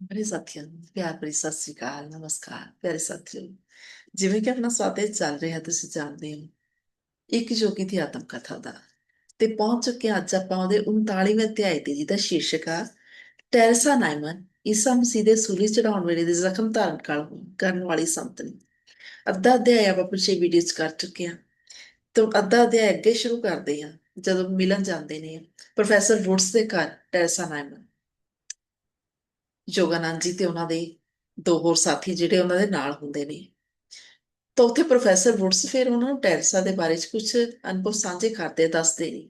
ਮੇਰੇ ਸਾਥੀਆਂ ਨੂੰ ਪਿਆਰ ਭਰੀ ਸਤਿ ਸ੍ਰੀ ਅਕਾਲ ਨਮਸਕਾਰ ਪਿਆਰੇ ਸਾਥੀਓ ਜਿਵੇਂ ਕਿ ਆਪਣਾ ਸਵਾਗਤ ਚੱਲ ਰਿਹਾ ਤੁਸੀਂ ਜਾਣਦੇ ਹੋ ਇੱਕ ਜੋਗੀ ਦੀ ਆਤਮ ਕਥਾ ਦਾ ਤੇ ਪਹੁੰਚ ਚੁੱਕੇ ਅੱਜ ਆਪਾਂ ਉਹਦੇ 39ਵੇਂ ਅਧਿਆਇ ਤੇ ਜਿਹਦਾ ਸ਼ੀਰਸ਼ਕ ਆ ਟੈਰਸਾ ਨਾਈਮਨ ਈਸਾ ਮਸੀਹ ਦੇ ਸੂਲੀ ਚੜਾਉਣ ਵੇਲੇ ਦੇ ਜ਼ਖਮ ਧਾਰਨ ਕਰ- ਕਰਨ ਵਾਲੀ ਸੰਤਨੀ ਅੱਧਾ ਅਧਿਆਇ ਆਪਾਂ ਪਿਛੇ ਵੀਡੀਓ 'ਚ ਕਰ ਚੁੱਕੇ ਹਾਂ ਤੋਂ ਅੱਧਾ ਅਧਿਆਇ ਅੱਗੇ ਸ਼ੁਰੂ ਕਰਦੇ ਹਾਂ ਜਦੋਂ ਮਿਲਣ ਜਾਂਦੇ ਨੇ ਪ੍ਰੋਫੈਸਰ ਵੁਡਸ ਦੇ ਘਰ ਟੈਰਸਾ ਨਾਇਮਨ ਯੋਗਾਨੰਦ ਜੀ ਤੇ ਉਹਨਾਂ ਦੇ ਦੋ ਹੋਰ ਸਾਥੀ ਜਿਹੜੇ ਉਹਨਾਂ ਦੇ ਨਾਲ ਹੁੰਦੇ ਨੇ। ਤਾਂ ਉੱਥੇ ਪ੍ਰੋਫੈਸਰ ਵੁਡਸ ਫਿਰ ਉਹਨਾਂ ਨੂੰ ਟੈਰਸਾ ਦੇ ਬਾਰੇ ਚ ਕੁਝ ਅਨੁਭਵ ਸਾਂਝੇ ਕਰਦੇ, ਦੱਸਦੇ ਨੇ।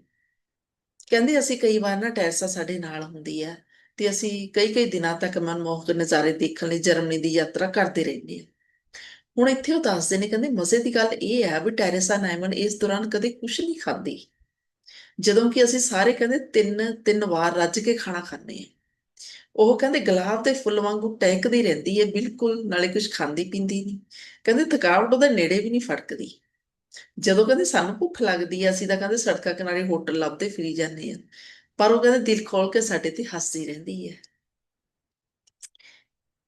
ਕਹਿੰਦੇ ਅਸੀਂ ਕਈ ਵਾਰ ਨਾ ਟੈਰਸਾ ਸਾਡੇ ਨਾਲ ਹੁੰਦੀ ਹੈ ਤੇ ਅਸੀਂ ਕਈ ਕਈ ਦਿਨਾਂ ਤੱਕ ਮਨਮੋਹਕ ਨਜ਼ਾਰੇ ਦੇਖਣ ਲਈ ਜਰਮਨੀ ਦੀ ਯਾਤਰਾ ਕਰਦੇ ਰਹਿੰਦੇ ਹਾਂ। ਹੁਣ ਇੱਥੇ ਉਹ ਦੱਸਦੇ ਨੇ, ਕਹਿੰਦੇ ਮਜ਼ੇ ਦੀ ਗੱਲ ਇਹ ਹੈ ਵੀ ਟੈਰੇਸਾ ਨਾਈਮਨ ਇਸ ਦੌਰਾਨ ਕਦੇ ਕੁਝ ਨਹੀਂ ਖਾਂਦੀ। ਜਦੋਂ ਕਿ ਅਸੀਂ ਸਾਰੇ ਕਹਿੰਦੇ ਤਿੰਨ ਤਿੰਨ ਵਾਰ ਰੱਜ ਕੇ ਖਾਣਾ ਖਾਂਦੇ ਹਾਂ। ਉਹ ਕਹਿੰਦੇ ਗੁਲਾਬ ਦੇ ਫੁੱਲ ਵਾਂਗੂ ਟਹਿਕਦੀ ਰਹਿੰਦੀ ਹੈ ਬਿਲਕੁਲ, ਨਾਲੇ ਕੁਝ ਖਾਂਦੀ ਪੀਂਦੀ ਨਹੀਂ ਕਹਿੰਦੇ ਥਕਾਵਟ ਉਹਦੇ ਨੇੜੇ ਵੀ ਨਹੀਂ ਫੜਕਦੀ। ਜਦੋਂ ਕਹਿੰਦੇ ਸਾਨੂੰ ਭੁੱਖ ਲੱਗਦੀ ਹੈ ਅਸੀਂ ਤਾਂ ਕਹਿੰਦੇ ਸੜਕਾਂ ਕਿਨਾਰੇ ਹੋਟਲ ਲੱਭਦੇ ਫਿਰੀ ਜਾਂਦੇ ਆ। ਪਰ ਉਹ ਕਹਿੰਦੇ ਦਿਲ ਖੋਲ ਕੇ ਸਾਡੇ ਤੇ ਹੱਸਦੀ ਰਹਿੰਦੀ ਹੈ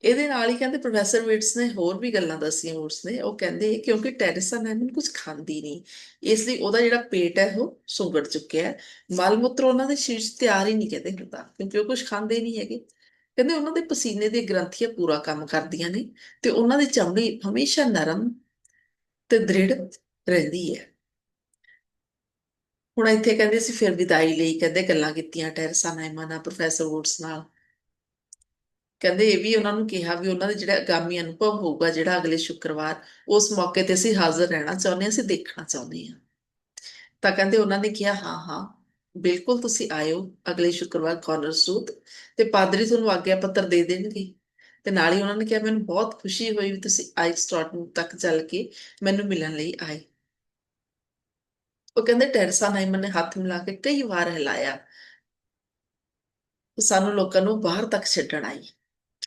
ਇਹਦੇ ਨਾਲ ਹੀ ਕਹਿੰਦੇ ਪ੍ਰੋਫੈਸਰ ਵਿਟਸ ਨੇ ਹੋਰ ਵੀ ਗੱਲਾਂ ਦੱਸੀਆਂ ਵੁਡਸ ਨੇ। ਉਹ ਕਹਿੰਦੇ ਕਿਉਂਕਿ ਟੈਰੇਸਾ ਨੈਮਨ ਕੁਝ ਖਾਂਦੀ ਨਹੀਂ ਇਸ ਲਈ ਉਹਦਾ ਜਿਹੜਾ ਪੇਟ ਹੈ ਉਹ ਸੁੰਗੜ ਚੁੱਕਿਆ ਹੈ ਮਲ ਮੂਤਰ ਉਹਨਾਂ ਦੇ ਸਰੀਰ 'ਚ ਤਿਆਰ ਹੀ ਨਹੀਂ ਕਹਿੰਦੇ ਹੁੰਦਾ ਕਿਉਂਕਿ ਉਹ ਕੁਝ ਖਾਂਦੇ ਨਹੀਂ ਹੈਗੇ। ਕਹਿੰਦੇ ਉਹਨਾਂ ਦੇ ਪਸੀਨੇ ਦੇ ਗ੍ਰੰਥੀਆਂ ਪੂਰਾ ਕੰਮ ਕਰਦੀਆਂ ਨੇ ਤੇ ਉਹਨਾਂ ਦੀ ਚਮੜੀ ਹਮੇਸ਼ਾ ਨਰਮ ਤੇ ਦ੍ਰਿੜ ਰਹਿੰਦੀ ਹੈ। ਹੁਣ ਇੱਥੇ ਕਹਿੰਦੇ ਸੀ ਫਿਰ ਵਿਦਾਈ ਲਈ ਕਹਿੰਦੇ ਗੱਲਾਂ ਕੀਤੀਆਂ ਟੈਰਸਾ ਨਾਇਮਾ ਨਾਲ ਪ੍ਰੋਫੈਸਰ ਵੁਡਸ ਨਾਲ। ਕਹਿੰਦੇ ਇਹ ਵੀ ਉਹਨਾਂ ਨੂੰ ਕਿਹਾ ਵੀ ਉਹਨਾਂ ਦੇ ਜਿਹੜਾ ਆਗਾਮੀ ਅਨੁਭਵ ਹੋਊਗਾ, ਜਿਹੜਾ ਅਗਲੇ ਸ਼ੁੱਕਰਵਾਰ, ਉਸ ਮੌਕੇ ਤੇ ਅਸੀਂ ਹਾਜ਼ਰ ਰਹਿਣਾ ਚਾਹੁੰਦੇ ਹਾਂ, ਅਸੀਂ ਦੇਖਣਾ ਚਾਹੁੰਦੇ ਹਾਂ। ਤਾਂ ਕਹਿੰਦੇ ਉਹਨਾਂ ਨੇ ਕਿਹਾ, ਹਾਂ ਹਾਂ। ਬਿਲਕੁਲ ਤੁਸੀਂ ਆਇਓ, ਅਗਲੇ ਸ਼ੁੱਕਰਵਾਰ ਕਾਰਨਰ ਸੂਤ, ਤੇ ਪਾਦਰੀ ਤੁਹਾਨੂੰ ਆਗਿਆ ਪੱਤਰ ਦੇ ਦੇਣਗੇ। ਤੇ ਨਾਲ ਹੀ ਉਹਨਾਂ ਨੇ ਕਿਹਾ, ਮੈਨੂੰ ਬਹੁਤ ਖੁਸ਼ੀ ਹੋਈ ਵੀ ਤੁਸੀਂ ਆਈਸਟਾਰਟਨ ਤੱਕ ਚੱਲ ਕੇ ਮੈਨੂੰ ਮਿਲਣ ਲਈ ਆਏ। ਉਹ ਕਹਿੰਦੇ ਟੈਰਸਾ ਨਾਈਮਨ ਨੇ ਹੱਥ ਮਿਲਾ ਕੇ ਕਈ ਵਾਰ ਹਿਲਾਇਆ। ਸਾਨੂੰ ਲੋਕਾਂ ਨੂੰ ਬਾਹਰ ਤੱਕ ਛੱਡਣ ਆਈ।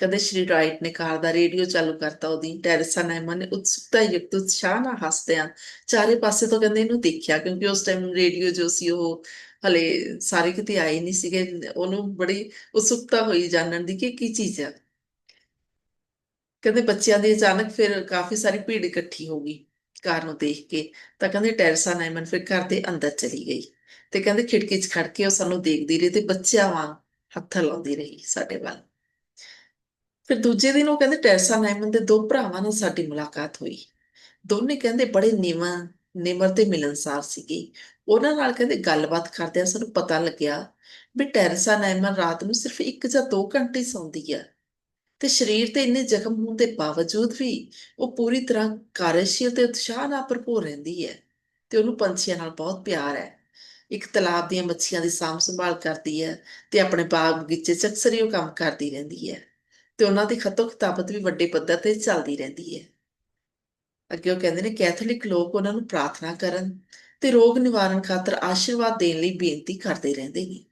ਕਦੇ ਸ਼੍ਰੀ ਰਾਈਟ ਨੇ ਕਾਰ ਦਾ ਰੇਡੀਓ ਚਾਲੂ ਕਰਤਾ, ਉਹਦੀ ਟੈਰਸਾ ਨਾਈਮਨ ਨੇ ਉਤਸੁਕਤਾ ਯੁਕਤ ਉਤਸ਼ਾਹ ਨਾਲ ਹੱਸਦਿਆਂ ਚਾਰੇ ਪਾਸੇ ਤੋਂ ਕਹਿੰਦੇ, ਇਹਨੂੰ ਦੇਖਿਆ, ਕਿਉਂਕਿ ਉਸ ਟਾਈਮ ਰੇਡੀਓ ਜੋ ਸੀ ਉਹ ਹਲੇ ਸਾਰੇ ਕਿਤੇ ਆਏ ਨਹੀਂ ਸੀਗੇ। ਉਹਨੂੰ ਬੜੀ ਉਤਸੁਕਤਾ ਹੋਈ ਜਾਣਨ ਦੀ ਕਿ ਕੀ ਚੀਜ਼ ਹੈ ਕਹਿੰਦੇ ਬੱਚਿਆਂ ਦੀ ਅਚਾਨਕ ਫਿਰ ਕਾਫੀ ਸਾਰੀ ਭੀੜ ਇਕੱਠੀ ਹੋ ਗਈ ਕਾਰ ਨੂੰ ਦੇਖ ਕੇ। ਤਾਂ ਕਹਿੰਦੇ ਟੈਰਸਾ ਨਾਇਮਨ ਫਿਰ ਘਰ ਦੇ ਅੰਦਰ ਚਲੀ ਗਈ ਤੇ ਕਹਿੰਦੇ ਖਿੜਕੀ 'ਚ ਖੜ ਕੇ ਉਹ ਸਾਨੂੰ ਦੇਖਦੀ ਰਹੀ ਤੇ ਬੱਚਿਆਂ ਵਾਂਗ ਹੱਥ ਲਾਉਂਦੀ ਰਹੀ ਸਾਡੇ ਵੱਲ। ਫਿਰ ਦੂਜੇ ਦਿਨ ਉਹ ਕਹਿੰਦੇ ਟੈਰਸਾ ਨਾਇਮਨ ਦੇ ਦੋ ਭਰਾਵਾਂ ਨਾਲ ਸਾਡੀ ਮੁਲਾਕਾਤ ਹੋਈ। ਦੋਨੇ ਕਹਿੰਦੇ ਬੜੇ ਨਿਮਰ ਨਿਮਰ ਤੇ ਮਿਲਨਸਾਰ ਸੀਗੇ। ਉਹਨਾਂ ਨਾਲ ਕਹਿੰਦੇ ਗੱਲਬਾਤ ਕਰਦਿਆਂ ਸਾਨੂੰ ਪਤਾ ਲੱਗਿਆ ਵੀ ਟੈਰਸਾ ਨੈਮਨ ਰਾਤ ਨੂੰ ਸਿਰਫ 1 ਜਾਂ 2 ਘੰਟੇ ਸੌਂਦੀ ਆ। ਤੇ ਸਰੀਰ ਤੇ ਇੰਨੇ ਜ਼ਖਮ ਹੋਣ ਦੇ ਬਾਵਜੂਦ ਵੀ ਉਹ ਪੂਰੀ ਤਰ੍ਹਾਂ ਕਾਰਜਸ਼ੀਲ ਤੇ ਉਤਸ਼ਾਹ ਨਾਲ ਭਰਪੂਰ ਰਹਿੰਦੀ ਹੈ ਤੇ ਉਹਨੂੰ ਪੰਛੀਆਂ ਨਾਲ ਬਹੁਤ ਪਿਆਰ ਹੈ। ਇੱਕ ਤਲਾਬ ਦੀਆਂ ਮੱਛੀਆਂ ਦੀ ਸਾਂਭ ਸੰਭਾਲ ਕਰਦੀ ਹੈ ਤੇ ਆਪਣੇ ਬਾਗ ਬਗੀਚੇ 'ਚ ਅਕਸਰ ਹੀ ਉਹ ਕੰਮ ਕਰਦੀ ਰਹਿੰਦੀ ਹੈ ਤੇ ਉਹਨਾਂ ਦੀ ਖਤੋ ਖਤਾਬਤ ਵੀ ਵੱਡੇ ਪੱਧਰ ਤੇ ਚੱਲਦੀ ਰਹਿੰਦੀ ਹੈ। ਅੱਗੇ ਉਹ ਕਹਿੰਦੇ ਨੇ, ਕੈਥੋਲਿਕ ਲੋਕ ਉਹਨਾਂ ਨੂੰ ਪ੍ਰਾਰਥਨਾ ਕਰਨ ਤੇ ਰੋਗ ਨਿਵਾਰਨ ਖਾਤਰ ਆਸ਼ੀਰਵਾਦ ਦੇਣ ਲਈ ਬੇਨਤੀ ਕਰਦੇ ਰਹਿੰਦੇ ਨੇ।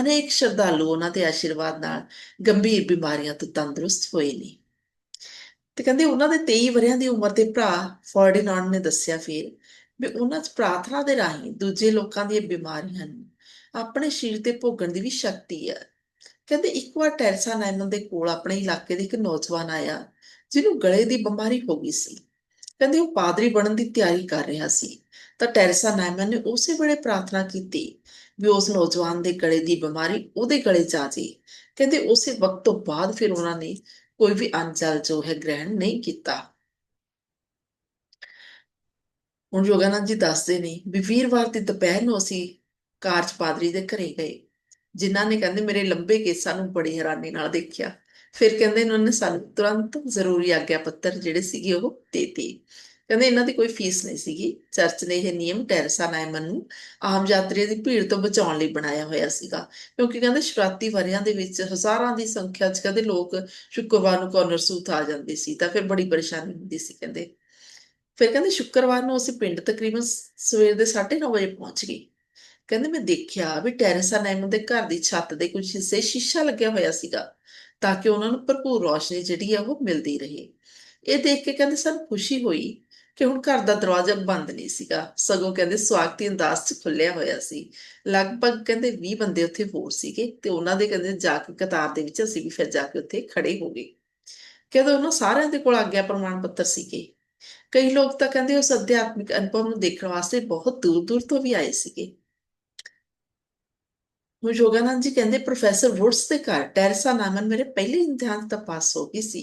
ਅਨੇਕ ਸ਼ਰਧਾਲੂ ਉਹਨਾਂ ਦੇ ਆਸ਼ੀਰਵਾਦ ਨਾਲ ਗੰਭੀਰ ਬਿਮਾਰੀਆਂ ਤੋਂ ਤੰਦਰੁਸਤ ਹੋਏ ਨੇ। ਤੇ ਕਹਿੰਦੇ ਉਹਨਾਂ ਦੇ 23 ਵਰਿਆਂ ਦੀ ਉਮਰ ਦੇ ਭਰਾ ਫਰਡੀਨਾਂਡ ਨੇ ਦੱਸਿਆ ਫਿਰ ਵੀ ਉਹਨਾਂ 'ਚ ਪ੍ਰਾਰਥਨਾ ਦੇ ਰਾਹੀਂ ਦੂਜੇ ਲੋਕਾਂ ਦੀਆਂ ਬਿਮਾਰੀਆਂ ਨੂੰ ਆਪਣੇ ਸਰੀਰ ਤੇ ਭੋਗਣ ਦੀ ਵੀ ਸ਼ਕਤੀ ਹੈ ਕਹਿੰਦੇ ਇੱਕ ਵਾਰ ਟੈਰਸਾ ਨਾਇਮਨ ਦੇ ਕੋਲ ਆਪਣੇ ਇਲਾਕੇ ਦੇ ਇੱਕ ਨੌਜਵਾਨ ਆਇਆ, ਜਿਹਨੂੰ ਗਲੇ ਦੀ ਬਿਮਾਰੀ ਹੋ ਗਈ ਸੀ। ਕਹਿੰਦੇ ਉਹ ਪਾਦਰੀ ਬਣਨ ਦੀ ਤਿਆਰੀ ਕਰ ਰਿਹਾ ਸੀ। ਤਾਂ ਟੈਰੇਸਾ ਨਾਇਮਨ ਨੇ ਉਸੇ ਵੇਲੇ ਪ੍ਰਾਰਥਨਾ ਕੀਤੀ ਵੀ ਉਸ ਨੌਜਵਾਨ ਦੇ ਗਲੇ ਦੀ ਬਿਮਾਰੀ ਉਹਦੇ ਗਲੇ 'ਚ ਆ ਜੇ। ਕਹਿੰਦੇ ਉਸੇ ਵਕਤ ਤੋਂ ਬਾਅਦ ਫਿਰ ਉਹਨਾਂ ਨੇ ਕੋਈ ਵੀ ਅੰਜਲ ਜੋ ਹੈ ਗ੍ਰਹਿਣ ਨਹੀਂ ਕੀਤਾ। ਹੁਣ ਯੋਗਾਨੰਦ ਜੀ ਦੱਸਦੇ ਨੇ ਵੀ ਵੀਰਵਾਰ ਦੀ ਦੁਪਹਿਰ ਨੂੰ ਅਸੀਂ ਕਾਰਜ ਪਾਦਰੀ ਦੇ ਘਰੇ ਗਏ। ਜਿਨ੍ਹਾਂ ਨੇ ਕਹਿੰਦੇ ਮੇਰੇ ਲੰਬੇ ਕੇਸਾਂ ਨੂੰ ਬੜੀ ਹੈਰਾਨੀ ਨਾਲ ਦੇਖਿਆ। ਫਿਰ ਕਹਿੰਦੇ ਇਹਨਾਂ ਨੇ ਸਾਨੂੰ ਤੁਰੰਤ ਜ਼ਰੂਰੀ ਆਗਿਆ ਪੱਤਰ ਜਿਹੜੇ ਸੀਗੇ ਉਹ ਦੇਤੇ। ਕਹਿੰਦੇ ਇਹਨਾਂ ਦੀ ਕੋਈ ਫੀਸ ਨਹੀਂ ਸੀਗੀ। ਚਰਚ ਨੇ ਇਹ ਨਿਯਮ ਟੈਰਸਾ ਨਾਇਮਨ ਨੂੰ ਆਮ ਯਾਤਰੀਆਂ ਦੀ ਭੀੜ ਤੋਂ ਬਚਾਉਣ ਲਈ ਬਣਾਇਆ ਹੋਇਆ ਸੀਗਾ। ਕਿਉਂਕਿ ਕਹਿੰਦੇ ਸ਼ਰਾਤੀ ਵਰਿਆਂ ਦੇ ਵਿੱਚ ਹਜ਼ਾਰਾਂ ਦੀ ਸੰਖਿਆ 'ਚ ਕਹਿੰਦੇ ਲੋਕ ਸ਼ੁੱਕਰਵਾਰ ਨੂੰ ਕੋਰਨਰ ਸੂਤ ਆ ਜਾਂਦੇ ਸੀ ਤਾਂ ਫਿਰ ਬੜੀ ਪਰੇਸ਼ਾਨੀ ਹੁੰਦੀ ਸੀ ਕਹਿੰਦੇ। ਫਿਰ ਕਹਿੰਦੇ ਸ਼ੁੱਕਰਵਾਰ ਨੂੰ ਅਸੀਂ ਪਿੰਡ ਤਕਰੀਬਨ ਸਵੇਰ ਦੇ 9:30 ਵਜੇ ਪਹੁੰਚ ਗਏ। ਕਹਿੰਦੇ ਮੈਂ ਦੇਖਿਆ ਵੀ ਟੈਰੇਸਾ ਨਾਇਮਨ ਦੇ ਘਰ ਦੀ ਛੱਤ ਦੇ ਕੁਝ ਹਿੱਸੇ ਸ਼ੀਸ਼ਾ ਲੱਗਿਆ ਹੋਇਆ ਸੀਗਾ। ਤਾਂ ਕਿ ਉਹਨਾਂ ਨੂੰ ਭਰਪੂਰ ਰੋਸ਼ਨੀ ਜਿਹੜੀ ਆ ਉਹ ਮਿਲਦੀ ਰਹੇ। ਇਹ ਦੇਖ ਕੇ ਕਹਿੰਦੇ ਸਾਨੂੰ ਖੁਸ਼ੀ ਹੋਈ ਕਿ ਹੁਣ ਘਰ ਦਾ ਦਰਵਾਜ਼ਾ ਬੰਦ ਨਹੀਂ ਸੀਗਾ। ਸਗੋਂ ਕਹਿੰਦੇ ਸਵਾਗਤੀ ਅੰਦਾਜ਼ 'ਚ ਖੁੱਲਿਆ ਹੋਇਆ ਸੀ। ਲਗਭਗ ਕਹਿੰਦੇ 20 ਬੰਦੇ ਉੱਥੇ ਹੋਰ ਸੀਗੇ ਤੇ ਉਹਨਾਂ ਦੇ ਕਹਿੰਦੇ ਜਾ ਕੇ ਕਤਾਰ ਦੇ ਵਿੱਚ ਅਸੀਂ ਵੀ ਫਿਰ ਜਾ ਕੇ ਉੱਥੇ ਖੜੇ ਹੋ ਗਏ। ਕਹਿੰਦੇ ਉਹਨਾਂ ਸਾਰਿਆਂ ਦੇ ਕੋਲ ਆਗਿਆ ਪ੍ਰਮਾਣ ਪੱਤਰ ਸੀਗੇ। ਕਈ ਲੋਕ ਤਾਂ ਕਹਿੰਦੇ ਉਸ ਅਧਿਆਤਮਿਕ ਅਨੁਭਵ ਨੂੰ ਦੇਖਣ ਵਾਸਤੇ ਬਹੁਤ ਦੂਰ ਦੂਰ ਤੋਂ ਵੀ ਆਏ ਸੀਗੇ। ਹੁਣ ਯੋਗਾਨੰਦ ਜੀ ਕਹਿੰਦੇ ਪ੍ਰੋਫੈਸਰ ਵੁਡਸ ਦੇ ਘਰ ਟੈਰੇਸਾ ਨਾਮਨ ਮੇਰੇ ਪਹਿਲੇ ਇਮਤਿਹਾਨ ਤਾਂ ਪਾਸ ਹੋ ਗਈ ਸੀ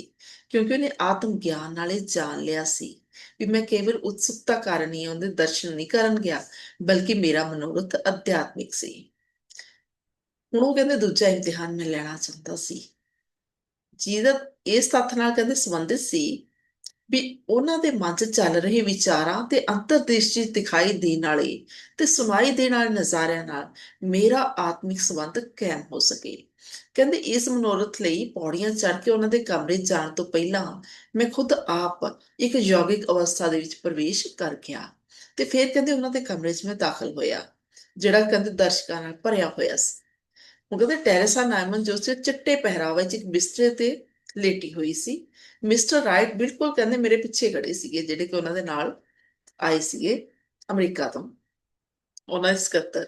ਕਿਉਂਕਿ ਉਹਨੇ ਆਤਮ ਗਿਆਨ ਨਾਲੇ ਜਾਣ ਲਿਆ ਸੀ ਵੀ ਮੈਂ ਕੇਵਲ ਉਤਸੁਕਤਾ ਕਾਰਨ ਹੀ ਉਹਦੇ ਦਰਸ਼ਨ ਨਹੀਂ ਕਰਨ ਗਿਆ ਬਲਕਿ ਮੇਰਾ ਮਨੋਰਥ ਅਧਿਆਤਮਿਕ ਸੀ ਹੁਣ ਉਹ ਕਹਿੰਦੇ ਦੂਜਾ ਇਮਤਿਹਾਨ ਮੈਂ ਲੈਣਾ ਚਾਹੁੰਦਾ ਸੀ ਜਿਹਦਾ ਇਸ ਤੱਥ ਨਾਲ ਕਹਿੰਦੇ ਸੰਬੰਧਿਤ ਸੀ ਵੀ ਉਹਨਾਂ ਦੇ ਮਨ 'ਚ ਚੱਲ ਰਹੇ ਵਿਚਾਰਾਂ ਤੇ ਅੰਤਰਦ੍ਰਿਸ਼ਟੀ ਦਿਖਾਈ ਦੇਣ ਵਾਲੇ ਤੇ ਸੁਣਾਈ ਦੇਣ ਵਾਲੇ ਨਜ਼ਾਰਿਆਂ ਨਾਲ ਮੇਰਾ ਆਤਮਿਕ ਸੰਬੰਧ ਕਾਇਮ ਹੋ ਸਕੇ। ਕਹਿੰਦੇ ਇਸ ਮਨੋਰਥ ਲਈ ਪੌੜੀਆਂ ਚੜ੍ਹ ਕੇ ਉਹਨਾਂ ਦੇ ਕਮਰੇ ਜਾਣ ਤੋਂ ਪਹਿਲਾਂ ਮੈਂ ਖੁਦ ਆਪ ਇੱਕ ਯੋਗਿਕ ਅਵਸਥਾ ਦੇ ਵਿੱਚ ਪ੍ਰਵੇਸ਼ ਕਰ ਗਿਆ ਤੇ ਫਿਰ ਕਹਿੰਦੇ ਉਹਨਾਂ ਦੇ ਕਮਰੇ 'ਚ ਮੈਂ ਦਾਖਲ ਹੋਇਆ, ਜਿਹੜਾ ਕਹਿੰਦੇ ਦਰਸ਼ਕਾਂ ਨਾਲ ਭਰਿਆ ਹੋਇਆ ਸੀ। ਉਹ ਕਹਿੰਦੇ ਟੈਰੇਸਾ ਨਾਇਮਨ ਜੋ ਸੀ, ਚਿੱਟੇ ਪਹਿਰਾਵੇ 'ਚ ਇੱਕ ਬਿਸਤਰੇ ਤੇ ਲੇਟੀ ਹੋਈ ਸੀ। ਮਿਸਟਰ ਰਾਈਟ ਬਿਲਕੁਲ ਕਹਿੰਦੇ ਮੇਰੇ ਪਿੱਛੇ ਖੜੇ ਸੀਗੇ, ਜਿਹੜੇ ਕਿ ਉਹਨਾਂ ਦੇ ਨਾਲ ਆਏ ਸੀਗੇ ਅਮਰੀਕਾ ਤੋਂ। ਉਹਨਾਂ ਦੇ ਸਕੱਤਰ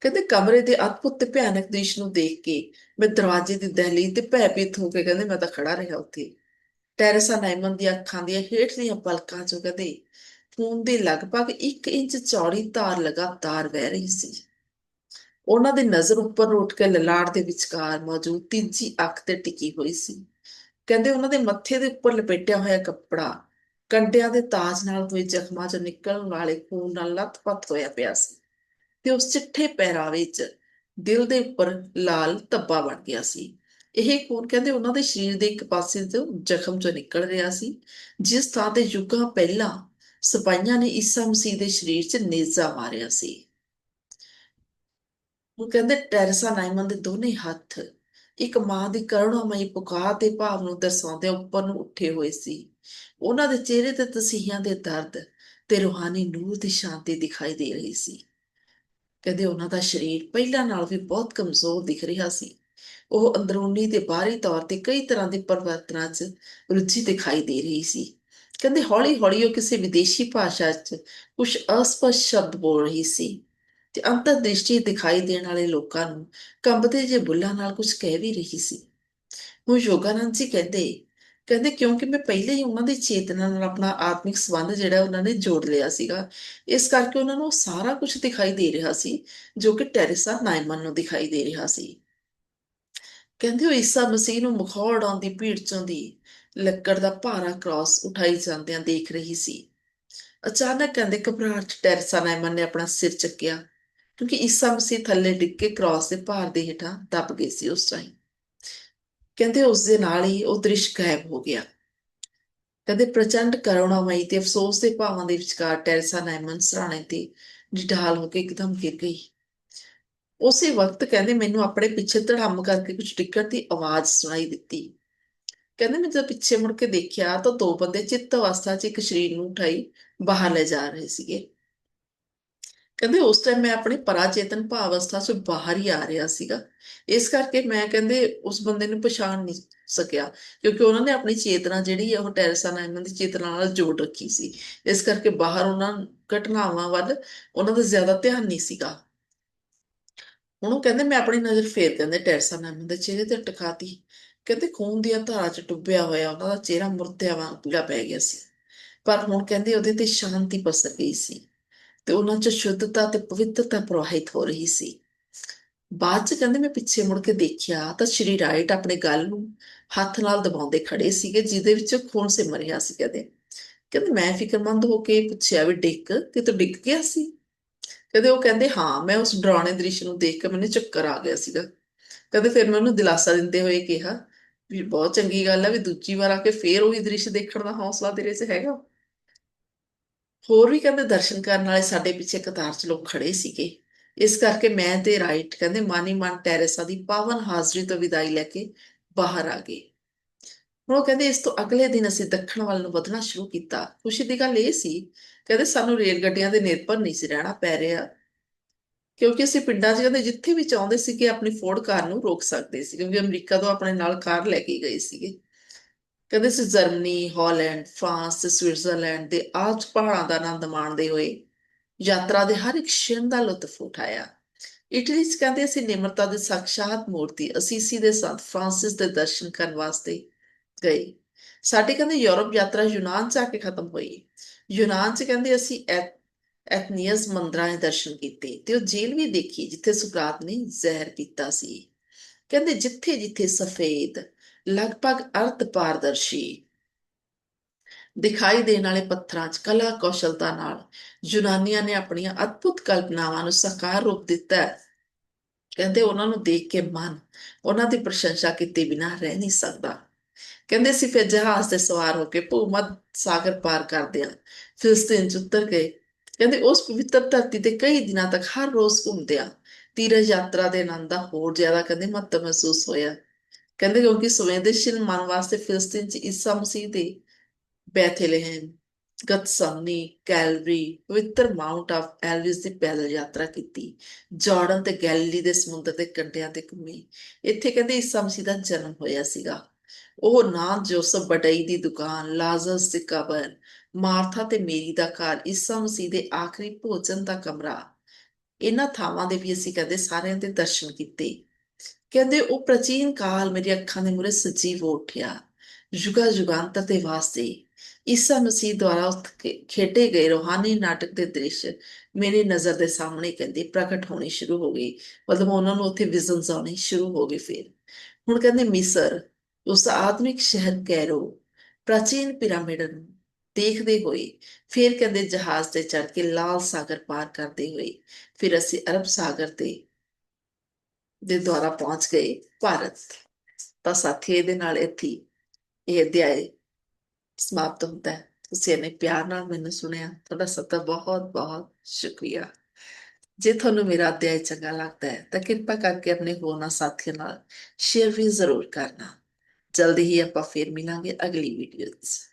ਕਹਿੰਦੇ, ਕਮਰੇ ਦੇ ਅਦਭੁਤ ਤੇ ਭਿਆਨਕ ਦ੍ਰਿਸ਼ ਨੂੰ ਦੇਖ ਕੇ ਮੈਂ ਦਰਵਾਜ਼ੇ ਦੀ ਦਹਲੀਜ਼ ਤੇ ਭੈਭੀਤ ਹੋ ਕੇ ਕਹਿੰਦੇ, ਮੈਂ ਤਾਂ ਖੜਾ ਰਿਹਾ ਉੱਥੇ। ਟੈਰੇਸਾ ਨਾਈਮਨ ਦੀਆਂ ਅੱਖਾਂ ਦੀਆਂ ਹੇਠਲੀਆਂ ਪਲਕਾਂ ਚੋਂ ਕਹਿੰਦੇ, ਖੂਨ ਦੀ ਲਗਭਗ 1 ਇੰਚ ਚੌੜੀ ਧਾਰ ਲਗਾਤਾਰ ਵਹਿ ਰਹੀ ਸੀ। ਉਹਨਾਂ ਦੀ ਨਜ਼ਰ ਉੱਪਰ ਨੂੰ ਉੱਠ ਕੇ ਲਲਾਟ ਦੇ ਵਿਚਕਾਰ ਮੌਜੂਦ ਤੀਜੀ ਅੱਖ ਤੇ ਟਿਕੀ ਹੋਈ ਸੀ। ਕਹਿੰਦੇ ਉਹਨਾਂ ਦੇ ਮੱਥੇ ਦੇ ਉੱਪਰ ਲਪੇਟਿਆ ਹੋਇਆ ਕੱਪੜਾ, ਕੰਡਿਆਂ ਦੇ ਤਾਜ ਨਾਲ ਹੋਏ ਜ਼ਖਮਾਂ 'ਚੋਂ ਨਿਕਲਣ ਵਾਲੇ ਖੂਨ ਨਾਲ ਲੱਥਪੱਥ ਹੋਇਆ ਪਿਆ ਸੀ ਤੇ ਉਸ ਚਿੱਠੇ ਪਹਿਰਾਵੇ 'ਚ ਦਿਲ ਦੇ ਉੱਪਰ ਲਾਲ ਧੱਬਾ ਬਣ ਗਿਆ ਸੀ। ਇਹ ਖੂਨ ਕਹਿੰਦੇ ਉਹਨਾਂ ਦੇ ਸਰੀਰ ਦੇ ਇੱਕ ਪਾਸੇ ਤੋਂ ਜ਼ਖਮ 'ਚੋਂ ਨਿਕਲ ਰਿਹਾ ਸੀ, ਜਿਸ ਥਾਂ ਤੇ ਯੁੱਗਾਂ ਪਹਿਲਾਂ ਸਿਪਾਹੀਆਂ ਨੇ ਈਸਾ ਮਸੀਹ ਦੇ ਸਰੀਰ 'ਚ ਨੇਜ਼ਾ ਮਾਰਿਆ ਸੀ। ਉਹ ਕਹਿੰਦੇ ਟੈਰਸਾ ਨਾਇਮਨ ਦੇ ਦੋਨੇ ਹੱਥ ਇੱਕ ਮਾਂ ਦੀ ਕਰੁਣਾਮਈ ਪੁਕਾਰ ਦੇ ਭਾਵ ਨੂੰ ਦਰਸਾਉਂਦੇ ਉੱਪਰ ਨੂੰ ਉੱਠੇ ਹੋਏ ਸੀ। ਉਹਨਾਂ ਦੇ ਚਿਹਰੇ ਤੇ ਤਸੀਹਿਆਂ ਦੇ ਦਰਦ ਤੇ ਰੂਹਾਨੀ ਨੂਰ ਦੀ ਸ਼ਾਂਤੀ ਦਿਖਾਈ ਦੇ ਰਹੀ ਸੀ। ਕਹਿੰਦੇ ਉਹਨਾਂ ਦਾ ਸਰੀਰ ਪਹਿਲਾਂ ਨਾਲ ਵੀ ਬਹੁਤ ਕਮਜ਼ੋਰ ਦਿਖ ਰਿਹਾ ਸੀ। ਉਹ ਅੰਦਰੂਨੀ ਤੇ ਬਾਹਰੀ ਤੌਰ ਤੇ ਕਈ ਤਰ੍ਹਾਂ ਦੇ ਪਰਿਵਰਤਨਾਂ 'ਚ ਰੁਚੀ ਦਿਖਾਈ ਦੇ ਰਹੀ ਸੀ। ਕਹਿੰਦੇ ਹੌਲੀ-ਹੌਲੀ ਉਹ ਕਿਸੇ ਵਿਦੇਸ਼ੀ ਭਾਸ਼ਾ 'ਚ ਕੁਝ ਅਸਪਸ਼ਟ ਸ਼ਬਦ ਬੋਲ ਰਹੀ ਸੀ। ਤੇ ਅੰਤਰ ਦ੍ਰਿਸ਼ਟੀ ਦਿਖਾਈ ਦੇਣ ਵਾਲੇ ਲੋਕਾਂ ਨੂੰ ਕੰਬਦੇ ਜੇ ਬੁੱਲਾਂ ਨਾਲ ਕੁਝ ਕਹਿ ਵੀ ਰਹੀ ਸੀ। ਹੁਣ ਯੋਗਾਨੰਦ ਜੀ ਕਹਿੰਦੇ ਕਹਿੰਦੇ ਕਿਉਂਕਿ ਮੈਂ ਪਹਿਲੇ ਹੀ ਉਹਨਾਂ ਦੀ ਚੇਤਨਾ ਨਾਲ ਆਪਣਾ ਆਤਮਿਕ ਸੰਬੰਧ ਜਿਹੜਾ ਉਹਨਾਂ ਨੇ ਜੋੜ ਲਿਆ ਸੀਗਾ, ਇਸ ਕਰਕੇ ਉਹਨਾਂ ਨੂੰ ਸਾਰਾ ਕੁਝ ਦਿਖਾਈ ਦੇ ਰਿਹਾ ਸੀ, ਜੋ ਕਿ ਟੈਰੇਸਾ ਨਾਇਮਨ ਨੂੰ ਦਿਖਾਈ ਦੇ ਰਿਹਾ ਸੀ। ਕਹਿੰਦੇ ਉਹ ਈਸਾ ਮਸੀਹ ਨੂੰ ਮਖੌੜ ਆਉਂਦੀ ਭੀੜ ਚੋਂ ਦੀ ਲੱਕੜ ਦਾ ਭਾਰਾ ਕ੍ਰਾਸ ਉਠਾਈ ਜਾਂਦਿਆਂ ਦੇਖ ਰਹੀ ਸੀ। ਅਚਾਨਕ ਕਹਿੰਦੇ ਘਬਰਾਹਟ 'ਚ ਟੈਰੇਸਾ ਨਾਇਮਨ ਨੇ ਆਪਣਾ ਸਿਰ ਚੱਕਿਆ ਕਿਉਂਕਿ ਈਸਾ ਮਸੀਹ ਥੱਲੇ ਡਿੱਗ ਕੇ ਕ੍ਰਾਸ ਦੇ ਭਾਰ ਦੇ ਹੇਠਾਂ ਦੱਬ ਗਏ ਸੀ ਉਸ ਟਾਈਮ ਕਹਿੰਦੇ ਉਸ ਦੇ ਨਾਲ ਹੀ ਉਹ ਦ੍ਰਿਸ਼ ਗਾਇਬ ਹੋ ਗਿਆ। ਕਹਿੰਦੇ ਪ੍ਰਚੰਡ ਕਰੁਣਾਮਈ ਤੇ ਅਫਸੋਸ ਦੇ ਭਾਵਾਂ ਦੇ ਵਿਚਕਾਰ ਟੈਰੇਸਾ ਨਾਈਮਨ ਸਰਾਣੇ ਤੇ ਨਿਢਾਲ ਹੋ ਕੇ ਇੱਕਦਮ ਗਿਰ ਗਈ। ਉਸੇ ਵਕਤ ਕਹਿੰਦੇ ਮੈਨੂੰ ਆਪਣੇ ਪਿੱਛੇ ਧੜਮ ਕਰਕੇ ਕੁਝ ਡਿੱਗਣ ਦੀ ਆਵਾਜ਼ ਸੁਣਾਈ ਦਿੱਤੀ। ਕਹਿੰਦੇ ਮੈਂ ਜਦ ਪਿੱਛੇ ਮੁੜ ਕੇ ਦੇਖਿਆ ਤਾਂ ਦੋ ਬੰਦੇ ਚਿੱਤ ਅਵਸਥਾ 'ਚ ਇੱਕ ਸਰੀਰ ਨੂੰ ਉਠਾਈ ਬਾਹਰ ਲੈ ਜਾ ਰਹੇ ਸੀਗੇ। ਕਹਿੰਦੇ ਉਸ ਟਾਈਮ ਮੈਂ ਆਪਣੀ ਪਰਾਚੇਤਨ ਭਾਵ ਅਵਸਥਾ 'ਚੋਂ ਬਾਹਰ ਹੀ ਆ ਰਿਹਾ ਸੀਗਾ। ਇਸ ਕਰਕੇ ਮੈਂ ਕਹਿੰਦੇ ਉਸ ਬੰਦੇ ਨੂੰ ਪਛਾਣ ਨਹੀਂ ਸਕਿਆ, ਕਿਉਂਕਿ ਉਹਨਾਂ ਨੇ ਆਪਣੀ ਚੇਤਨਾ ਜਿਹੜੀ ਹੈ ਉਹ ਟੈਰਸਾ ਨਾਇਮਨ ਦੀ ਚੇਤਨਾ ਨਾਲ ਜੋੜ ਰੱਖੀ ਸੀ। ਇਸ ਕਰਕੇ ਬਾਹਰ ਉਹਨਾਂ ਘਟਨਾਵਾਂ ਵੱਲ ਉਹਨਾਂ ਦਾ ਜ਼ਿਆਦਾ ਧਿਆਨ ਨਹੀਂ ਸੀਗਾ। ਹੁਣ ਉਹ ਕਹਿੰਦੇ, ਮੈਂ ਆਪਣੀ ਨਜ਼ਰ ਫੇਰ ਕਹਿੰਦੇ ਟੈਰਸਾ ਨਾਇਮਨ ਦੇ ਚਿਹਰੇ ਤੇ ਟਿਕਾਤੀ। ਕਹਿੰਦੇ ਖੂਨ ਦੀਆਂ ਧਾਰਾਂ 'ਚ ਡੁੱਬਿਆ ਹੋਇਆ ਉਹਨਾਂ ਦਾ ਚਿਹਰਾ ਮੁਰਦਿਆਂ ਵਾਂਗ ਪੀਲਾ ਪੈ ਗਿਆ ਸੀ। ਪਰ ਹੁਣ ਕਹਿੰਦੇ ਉਹਦੇ ਤੇ ਸ਼ਾਂਤੀ ਪਸਰ ਗਈ ਸੀ। ਤੇ ਉਹਨਾਂ 'ਚ ਸ਼ੁੱਧਤਾ ਤੇ ਪਵਿੱਤਰਤਾ ਪ੍ਰਵਾਹਿਤ ਹੋ ਰਹੀ ਸੀ। ਬਾਅਦ 'ਚ ਕਹਿੰਦੇ ਮੈਂ ਪਿੱਛੇ ਮੁੜ ਕੇ ਦੇਖਿਆ ਤਾਂ ਸ਼੍ਰੀ ਰਾਈਟ ਆਪਣੇ ਗੱਲ ਨੂੰ ਹੱਥ ਨਾਲ ਦਬਾਉਂਦੇ ਖੜੇ ਸੀਗੇ, ਜਿਹਦੇ ਵਿੱਚ ਖੂਨ ਸਿਮਰ ਰਿਹਾ ਸੀ ਕਹਿੰਦੇ। ਕਹਿੰਦੇ ਮੈਂ ਫਿਕਰਮੰਦ ਹੋ ਕੇ ਪੁੱਛਿਆ ਵੀ ਡਿੱਗ ਕਿ ਤੂੰ ਡਿੱਗ ਗਿਆ ਸੀ? ਕਹਿੰਦੇ ਉਹ ਕਹਿੰਦੇ, ਹਾਂ, ਮੈਂ ਉਸ ਡਰਾਉਣੇ ਦ੍ਰਿਸ਼ ਨੂੰ ਦੇਖ ਕੇ ਮੈਨੂੰ ਚੱਕਰ ਆ ਗਿਆ ਸੀਗਾ। ਕਹਿੰਦੇ ਫਿਰ ਮੈਂ ਉਹਨੂੰ ਦਿਲਾਸਾ ਦਿੰਦੇ ਹੋਏ ਕਿਹਾ ਵੀ ਬਹੁਤ ਚੰਗੀ ਗੱਲ ਹੈ ਵੀ ਦੂਜੀ ਵਾਰ ਆ ਕੇ ਫੇਰ ਉਹੀ ਦ੍ਰਿਸ਼ ਦੇਖਣ ਦਾ ਹੌਸਲਾ ਤੇਰੇ 'ਚ ਹੈਗਾ। ਹੋਰ ਵੀ ਕਹਿੰਦੇ ਦਰਸ਼ਨ ਕਰਨ ਵਾਲੇ ਸਾਡੇ ਪਿੱਛੇ ਕਤਾਰ 'ਚ ਲੋਕ ਖੜੇ ਸੀਗੇ। ਇਸ ਕਰਕੇ ਮੈਂ ਤੇ ਰਾਈਟ ਕਹਿੰਦੇ ਮਾਨੀ ਮਨ ਟੈਰੇਸਾ ਦੀ ਪਾਵਨ ਹਾਜ਼ਰੀ ਤੋਂ ਵਿਦਾਈ ਲੈ ਕੇ ਬਾਹਰ ਆ ਗਏ। ਉਹ ਕਹਿੰਦੇ ਇਸ ਤੋਂ ਅਗਲੇ ਦਿਨ ਅਸੀਂ ਦੱਖਣ ਵੱਲ ਨੂੰ ਵਧਣਾ ਸ਼ੁਰੂ ਕੀਤਾ। ਖੁਸ਼ੀ ਦੀ ਗੱਲ ਇਹ ਸੀ, ਕਹਿੰਦੇ ਸਾਨੂੰ ਰੇਲ ਗੱਡੀਆਂ ਦੇ ਨਿਰਭਰ ਨਹੀਂ ਸੀ ਰਹਿਣਾ ਪੈ ਰਿਹਾ। ਕਿਉਂਕਿ ਅਸੀਂ ਪਿੰਡਾਂ 'ਚ ਕਹਿੰਦੇ ਜਿੱਥੇ ਵੀ ਚਾਹੁੰਦੇ ਸੀ ਕਿ ਆਪਣੀ ਫੋਰਡ ਕਾਰ ਨੂੰ ਰੋਕ ਸਕਦੇ ਸੀ, ਕਿਉਂਕਿ ਅਮਰੀਕਾ ਤੋਂ ਆਪਣੇ ਨਾਲ ਕਾਰ ਲੈ ਕੇ ਗਏ ਸੀਗੇ। ਕਹਿੰਦੇ ਸੀ ਜਰਮਨੀ ਹਾਲੈਂਡ ਫਰਾਂਸ ਤੇ ਸਵਿਟਜ਼ਰਲੈਂਡ ਦੇ ਆਜ ਪਹਾੜਾਂ ਦਾ ਆਨੰਦ ਮਾਣਦੇ ਹੋਏ ਯਾਤਰਾ ਦੇ ਹਰ ਇੱਕ ਛਿਣ ਦਾ ਲੁਤਫ ਉਠਾਇਆ। ਇਟਲੀ 'ਚ ਕਹਿੰਦੇ ਅਸੀਂ ਨਿਮਰਤਾ ਦੇ ਸਾਖਸ਼ਾਤ ਮੂਰਤੀ ਅਸੀਸੀ ਦੇ ਸੰਤ ਫਰਾਂਸਿਸ ਦੇ ਦਰਸ਼ਨ ਕਰਨ ਵਾਸਤੇ ਗਏ। ਸਾਡੀ ਕਹਿੰਦੇ ਯੂਰਪ ਯਾਤਰਾ ਯੂਨਾਨ 'ਚ ਆ ਕੇ ਖਤਮ ਹੋਈ। ਯੂਨਾਨ 'ਚ ਕਹਿੰਦੇ ਅਸੀਂ ਐ- ਐਥਨੀਅਸ ਮੰਦਰਾਂ ਦੇ ਦਰਸ਼ਨ ਕੀਤੇ ਤੇ ਉਹ ਜੇਲ੍ਹ ਵੀ ਦੇਖੀ ਜਿੱਥੇ ਸੁਕਰਾਤ ਨੇ ਜ਼ਹਿਰ ਪੀਤਾ ਸੀ। ਕਹਿੰਦੇ ਜਿੱਥੇ ਜਿੱਥੇ ਸਫੇਦ ਲਗਭਗ ਅਰਧ ਪਾਰਦਰਸ਼ੀ ਦਿਖਾਈ ਦੇਣ ਵਾਲੇ ਪੱਥਰਾਂ 'ਚ ਕਲਾ ਕੌਸ਼ਲਤਾ ਨਾਲ ਯੂਨਾਨੀਆਂ ਨੇ ਆਪਣੀਆਂ ਅਦਭੁਤ ਕਲਪਨਾਵਾਂ ਨੂੰ ਸਾਕਾਰ ਰੂਪ ਦਿੱਤਾ ਹੈ। ਕਹਿੰਦੇ ਉਹਨਾਂ ਨੂੰ ਦੇਖ ਕੇ ਮਨ ਉਹਨਾਂ ਦੀ ਪ੍ਰਸ਼ੰਸਾ ਕੀਤੇ ਬਿਨਾਂ ਰਹਿ ਨਹੀਂ ਸਕਦਾ। ਕਹਿੰਦੇ ਸੀ, ਫਿਰ ਜਹਾਜ਼ ਤੇ ਸਵਾਰ ਹੋ ਕੇ ਭੂਮੱਧ ਸਾਗਰ ਪਾਰ ਕਰਦੇ ਆ ਫਿਲਸਤੀਨ ਚ ਉਤਰ ਗਏ ਕਹਿੰਦੇ, ਉਸ ਪਵਿੱਤਰ ਧਰਤੀ ਤੇ ਕਈ ਦਿਨਾਂ ਤੱਕ ਹਰ ਰੋਜ਼ ਘੁੰਮਦੇ ਆ ਤੀਰਥ ਯਾਤਰਾ ਦੇ ਆਨੰਦ ਦਾ ਹੋਰ ਜ਼ਿਆਦਾ ਕਹਿੰਦੇ ਮਹੱਤਵ ਮਹਿਸੂਸ ਹੋਇਆ। ਕਹਿੰਦੇ ਕਿਉਂਕਿ ਸੰਵੇਦਨਸ਼ੀਲ ਮਨ ਵਾਸਤੇ ਫਿਲਸਤੀਨ ਚ ਈਸਾ ਮਸੀਹ ਦੇ ਬੈਥਲੇਹਮ, ਗਤਸਮਨੀ, ਕੈਲਵਰੀ, ਪਵਿੱਤਰ ਮਾਊਂਟ ਆਫ ਐਲਵਿਸ ਦੀ ਪੈਦਲ ਯਾਤਰਾ ਕੀਤੀ। ਜਾਰਡਨ ਤੇ ਗੈਲਿਲੀ ਦੇ ਸਮੁੰਦਰ ਦੇ ਕੰਢਿਆਂ ਤੇ ਘੁੰਮੀ। ਇੱਥੇ ਕਹਿੰਦੇ ਈਸਾ ਮਸੀਹ ਦਾ ਜਨਮ ਹੋਇਆ ਸੀਗਾ। ਉਹ ਨਾ ਜੋਸਫ ਬਟਈ ਦੀ ਦੁਕਾਨ, ਲਾਜ਼ਰਸ ਦੀ ਕਬਰ, ਮਾਰਥਾ ਤੇ ਮੇਰੀ ਦਾ ਘਰ, ਈਸਾ ਮਸੀਹ ਦੇ ਆਖਰੀ ਭੋਜਨ ਦਾ ਕਮਰਾ। ਇਹਨਾਂ ਥਾਵਾਂ ਦੇ ਵੀ ਅਸੀਂ ਕਹਿੰਦੇ ਸਾਰਿਆਂ ਦੇ ਦਰਸ਼ਨ ਕੀਤੇ। ਕਹਿੰਦੇ ਉਹ ਪ੍ਰਾਚੀਨ ਕਾਲ ਮੇਰੀ ਅੱਖਾਂ ਦੇ ਮੂਹਰੇ ਸਜੀਵ ਉੱਠਿਆ। ਯੁਗਾ ਯੁਗਾਂਤਰ ਦੇ ਵਾਸਤੇ ਈਸਾ ਮਸੀਹ ਦੁਆਰਾ ਉੱਥੇ ਖੇਡੇ ਗਏ ਰੋਹਾਨੀ ਨਾਟਕ ਦੇ ਦ੍ਰਿਸ਼ ਮੇਰੀ ਨਜ਼ਰ ਦੇ ਸਾਹਮਣੇ ਕਹਿੰਦੇ ਪ੍ਰਗਟ ਹੋਣੇ ਸ਼ੁਰੂ ਹੋ ਗਏ ਮਤਲਬ ਉਹਨਾਂ ਨੂੰ ਉੱਥੇ ਵਿਜ਼ਨਸ ਆਉਣੇ ਸ਼ੁਰੂ ਹੋ ਗਏ ਫਿਰ। ਹੁਣ ਕਹਿੰਦੇ ਮਿਸਰ, ਉਸ ਆਤਮਿਕ ਆਧੁਨਿਕ ਸ਼ਹਿਰ ਕੈਰੋ, ਪ੍ਰਾਚੀਨ ਪਿਰਾਮਿਡ ਨੂੰ ਦੇਖਦੇ ਹੋਏ ਫਿਰ ਕਹਿੰਦੇ ਜਹਾਜ਼ ਤੇ ਚੜ ਕੇ ਲਾਲ ਸਾਗਰ ਪਾਰ ਕਰਦੇ ਹੋਏ, ਫਿਰ ਅਸੀਂ ਅਰਬ ਸਾਗਰ ਤੇ ਦੇ ਦੁਆਰਾ ਪਹੁੰਚ ਗਏ ਭਾਰਤ ਤਾਂ ਸਾਥੀ ਇਹਦੇ ਨਾਲ ਇੱਥੇ ਇਹ ਅਧਿਆਇ ਸਮਾਪਤ ਹੁੰਦਾ ਹੈ। ਤੁਸੀਂ ਇਹਨੇ ਪਿਆਰ ਨਾਲ ਮੈਨੂੰ ਸੁਣਿਆ, ਤੁਹਾਡਾ ਸਭ ਦਾ ਬਹੁਤ ਬਹੁਤ ਸ਼ੁਕਰੀਆ। ਜੇ ਤੁਹਾਨੂੰ ਮੇਰਾ ਅਧਿਆਇ ਚੰਗਾ ਲੱਗਦਾ ਹੈ ਤਾਂ ਕਿਰਪਾ ਕਰਕੇ ਆਪਣੇ ਹੋਰਨਾਂ ਸਾਥੀਆਂ ਨਾਲ ਸ਼ੇਅਰ ਵੀ ਜ਼ਰੂਰ ਕਰਨਾ। ਜਲਦੀ ਹੀ ਆਪਾਂ ਫਿਰ ਮਿਲਾਂਗੇ ਅਗਲੀ ਵੀਡੀਓ ਵਿੱਚ।